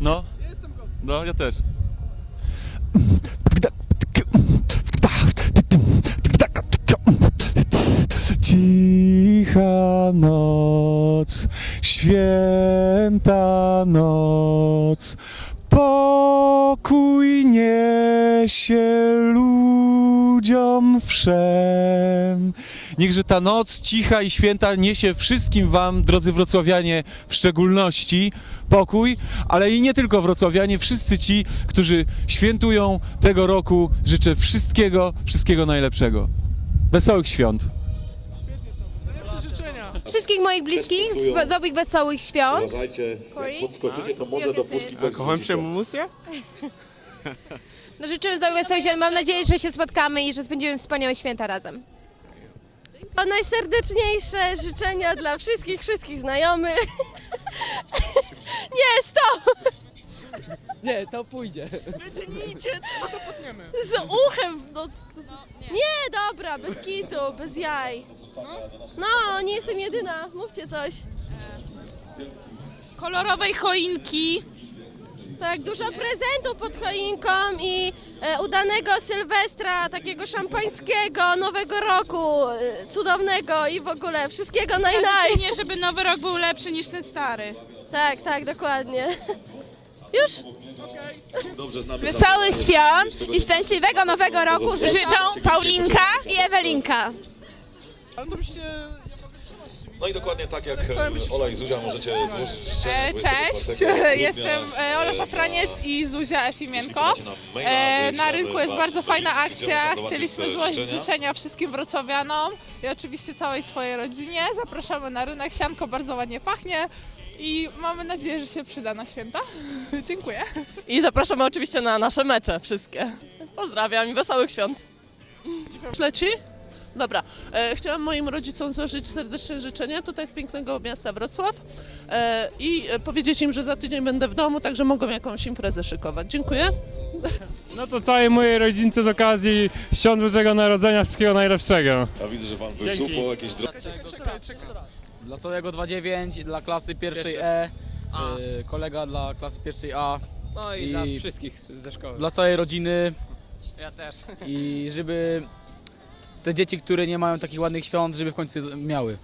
No. No, ja też. Cicha noc, święta noc, pokój niesie ludziom wszem. Niechże ta noc cicha i święta niesie wszystkim wam, drodzy wrocławianie, w szczególności pokój, ale i nie tylko wrocławianie, wszyscy ci, którzy świętują tego roku, życzę wszystkiego, wszystkiego najlepszego. Wesołych świąt. Wszystkich moich bliskich, z dobrych, wesołych świąt. Uważajcie, jak podskoczycie, to może do puszki coś Kocham wrzucicie. przemusję? No życzymy wesołych świąt. Mam nadzieję, że się spotkamy i że spędzimy wspaniałe święta razem. O najserdeczniejsze życzenia dla wszystkich, wszystkich znajomych. Nie, stop! Nie, to pójdzie. Wytnijcie to. Z uchem. No, nie. dobra, bez kitu, bez jaj. No, nie jestem jedyna, mówcie coś. kolorowej choinki. Tak, dużo prezentów pod choinką i e, udanego Sylwestra, takiego szampańskiego, nowego roku, e, cudownego i w ogóle wszystkiego naj naj. Nie, żeby nowy rok był lepszy niż ten stary. Tak, tak, dokładnie. Już? Dobrze znamy Wesołych zasady. świąt i szczęśliwego nowego roku życzą Paulinka i Ewelinka. No i dokładnie tak jak e, Ola i Zuzia możecie złożyć życzenia 24 Cześć, jestem e, Ola Szafraniec i Zuzia Efimienko. Na E, rynku jest bardzo fajna akcja. Chcieliśmy złożyć życzenia. życzenia wszystkim wrocławianom i oczywiście całej swojej rodzinie. Zapraszamy na rynek. Sianko bardzo ładnie pachnie i mamy nadzieję, że się przyda na święta. Dziękuję. I zapraszamy oczywiście na nasze mecze wszystkie. Pozdrawiam i wesołych świąt. Leci? Dobra. E, chciałam moim rodzicom złożyć serdeczne życzenia tutaj z pięknego miasta Wrocław e, i e, powiedzieć im, że za tydzień będę w domu, także mogą jakąś imprezę szykować. Dziękuję. No to całej mojej rodzince z okazji Świąt Bożego Narodzenia wszystkiego najlepszego. A widzę, że wam Dzięki. wysupło jakieś drogi. Dla całego 2.9, dla klasy pierwszej E, y, kolega dla klasy pierwszej A, No i dla wszystkich ze szkoły. dla całej rodziny Ja też. i żeby te dzieci, które nie mają takich ładnych świąt, żeby w końcu miały.